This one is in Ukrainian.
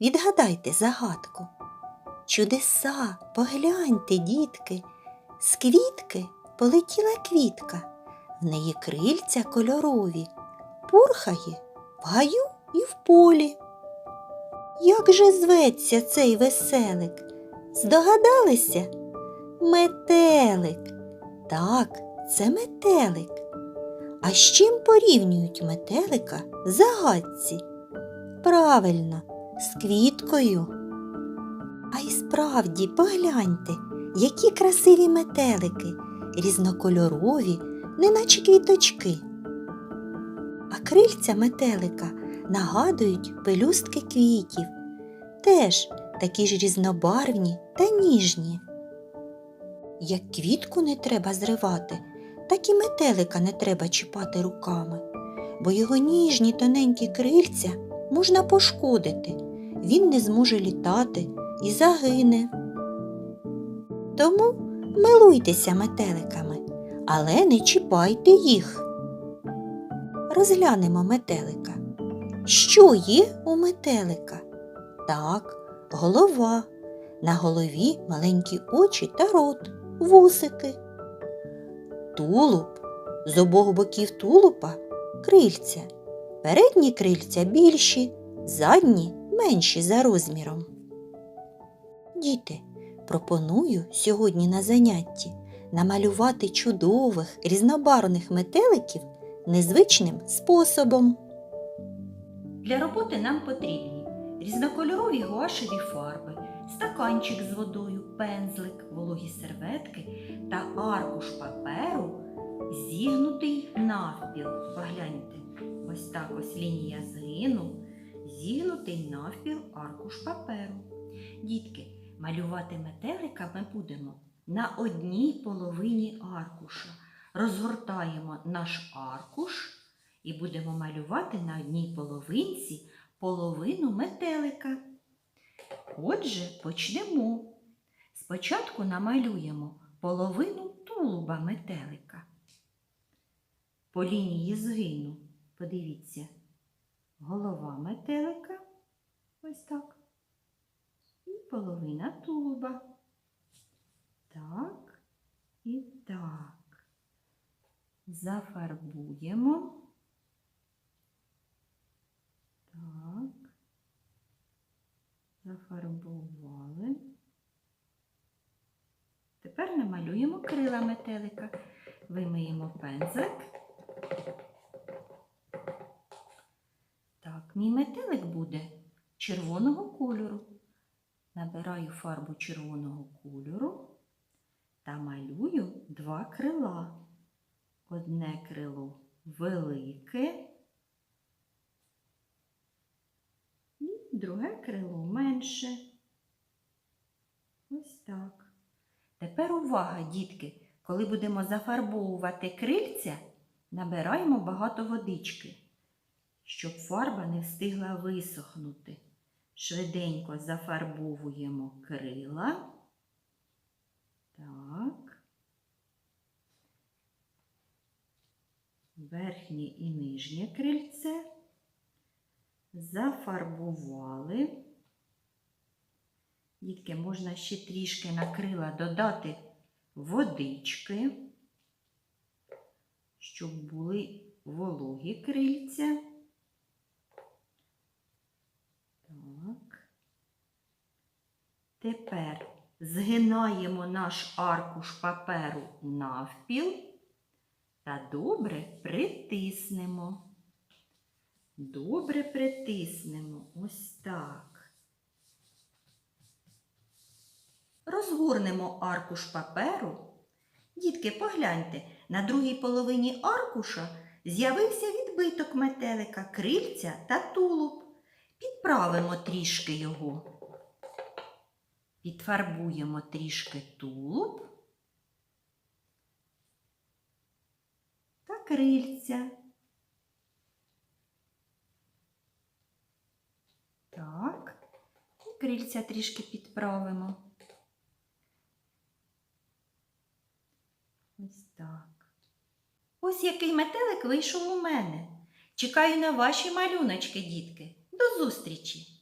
відгадайте загадку. Чудеса, погляньте, дітки, з квітки полетіла квітка, в неї крильця кольорові, пурхає в гаю і в полі. Як же зветься цей веселик? Здогадалися? Метелик. Так, це метелик. А з чим порівнюють метелика загадці? Правильно, з квіткою. А й справді погляньте, які красиві метелики, різнокольорові, неначе квіточки. А крильця метелика нагадують пелюстки квітів, теж такі ж різнобарвні та ніжні. Як квітку не треба зривати, так і метелика не треба чіпати руками, бо його ніжні тоненькі крильця можна пошкодити, він не зможе літати і загине. Тому милуйтеся метеликами, але не чіпайте їх. Розглянемо метелика. Що є у метелика? Так, голова. На голові маленькі очі та рот, вусики. Тулуб. З обох боків тулупа крильця. Передні крильця більші, задні менші за розміром. Діти, пропоную сьогодні на занятті намалювати чудових різнобарвних метеликів незвичним способом. Для роботи нам потрібні різнокольорові гуашеві фарби, стаканчик з водою, пензлик, вологі серветки та аркуш паперу, зігнутий навпіл. Погляньте, ось так ось лінія згину, зігнутий навпіл аркуш паперу. Дітки, малювати метелика ми будемо на одній половині аркуша. Розгортаємо наш аркуш і будемо малювати на одній половинці половину метелика. Отже, почнемо. Спочатку намалюємо половину тулуба метелика. По лінії згину, подивіться, голова метелика. Ось так. І половина тулуба. Так і так. Зафарбуємо. Так. Зафарбували. Тепер намалюємо крила метелика. Вимиємо пензлик. Так, мій метелик буде червоного кольору. Набираю фарбу червоного кольору та малюю два крила. Одне крило велике і друге крило менше. Ось так. Тепер увага, дітки! Коли будемо зафарбовувати крильця, набираємо багато водички, щоб фарба не встигла висохнути. Швиденько зафарбовуємо крила. Так. Верхнє і нижнє крильце. Зафарбували. Дітки, можна ще трішки на крила додати водички, щоб були вологі крильця. Так. Тепер згинаємо наш аркуш паперу навпіл та добре притиснемо. Добре притиснемо ось так. Розгорнемо аркуш паперу. Дітки, погляньте, на другій половині аркуша з'явився відбиток метелика, крильця та тулуб. Підправимо трішки його. Підфарбуємо трішки тулуб та крильця. Так, і крильця трішки підправимо. Ось так. Ось який метелик вийшов у мене. Чекаю на ваші малюночки, дітки. До зустрічі!